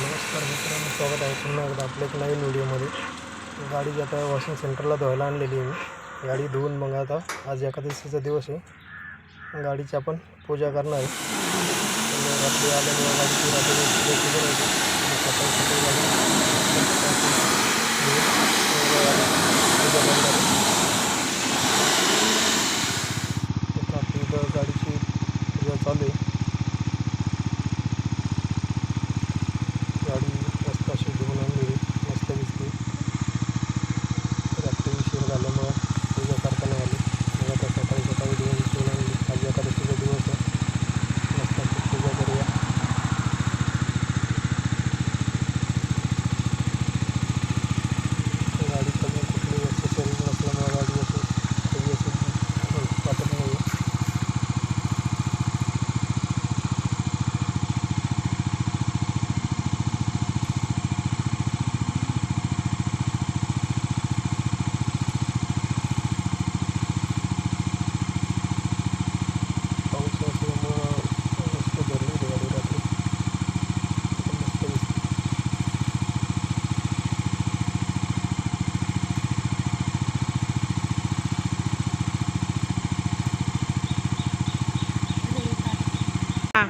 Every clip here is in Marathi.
नमस्कार मित्रांनो स्वागत आहे पुन्हा एकदा आपल्या एक नवीन व्हिडिओमध्ये. गाडी जी आता वॉशिंग सेंटरला धुवायला आणलेली आहे मी. गाडी धुवून मग आता आज एकादशीचा दिवस आहे. गाडीची आपण पूजा करणार आहे. रात्री आल्यामुळे गाडीची रात्री सकाळी सकाळी गाडी पूजा करणार आहे आता आपली इथं गाडीची पूजा चालू आहे गाडी मस्त अशी धुवून आणलेली मस्त दिसते रात्री उशीर झाल्यामुळं पूजा करताना आली मग आता सकाळी सकाळी धुवून ठेवून आणली आज एकादशीचा दिवस आहे मस्त अशी पूजा करूया गाडी कमी कुठली एक्सेसरीज नसल्यामुळे गाडी अशी कधी अशी वाटत नाही पाऊस असल्यामुळं मस्त भरली होती गाडी रात्री आता मस्त दिसते हां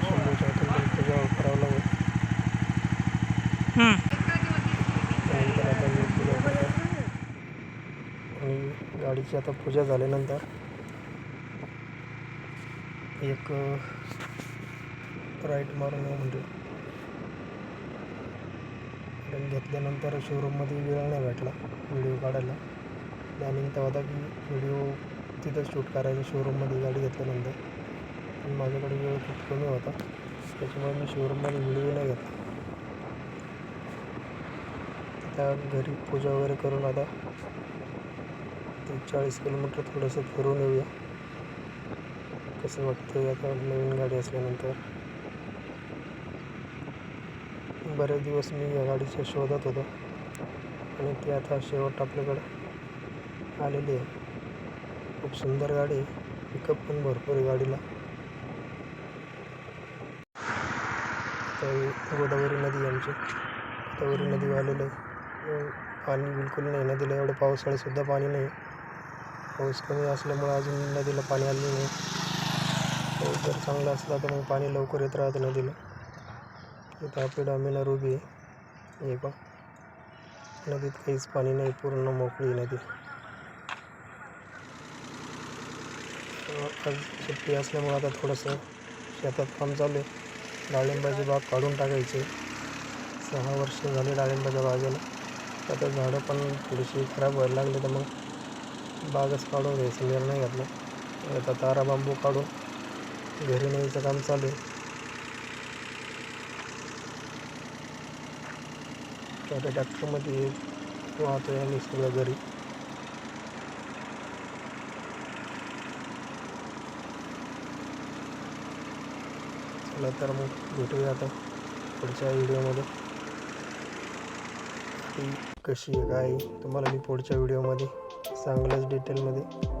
शंभूच्या हातून पूजा करावं लागेल हं. त्यानंतर आता मी पूजा करतो आणि गाडीची आता पूजा झाल्यानंतर एक राईट मारून म्हणजे घेतल्यानंतर शोरूममध्ये वेळ नाही भेटला व्हिडिओ काढायला. प्लॅनिंग तर होता की व्हिडिओ तिथंच शूट करायचं शोरूममध्ये गाडी घेतल्यानंतर. पण माझ्याकडे वेळ खूप कमी होता. त्याच्यामुळे मी शोरूममध्ये व्हिडिओ नाही घेतला. आता घरी पूजा वगैरे करून आता चाळीस किलोमीटर थोडंसं फिरून येऊया. कसं वाटतं आता नवीन गाडी असल्यानंतर? बरेच दिवस मी या गाडीच्या शोधात होतो. आणि ती आता शेवट आपल्याकडं आलेली आहे. खूप सुंदर गाडी आहे. पिकअप पण भरपूर आहे गाडीला. गोदावरी नदी आमची. गोदावरी नदी वाहिलेलं आहे. पाणी बिलकुल नाही. नदीला एवढं पावसाळ्यातसुद्धा पाणी नाही. पाऊस कमी असल्यामुळे अजून नदीला पाणी आलेलं नाही. पाऊस जर चांगला असला तर मग पाणी लवकर येत राहतं नदीला. इथं आपली डॉमिनर उभी आहे. हे पण नदीत काहीच पाणी नाही. पूर्ण मोकळी नदी. आज सुट्टी असल्यामुळे आता थोडंसं शेतात काम चालू आहे. डाळिंबाची बाग काढून टाकायची. सहा वर्ष झाली डाळिंबाच्या बागेला. आता झाडं पण थोडीशी खराब व्हायला लागली तर मग बागच काढून घ्यायचा निर्णय घेतला. आता तारा बांबू काढून घरी न्यायचं काम चालू आहे. छोट्या ट्रॅक्टरमध्ये आहे मी सगळं घरी. चला तर मग भेटूया आता पुढच्या व्हिडिओमध्ये कशी आहे काय तुम्हाला मी पुढच्या व्हिडिओमध्ये चांगल्याच डिटेलमध्ये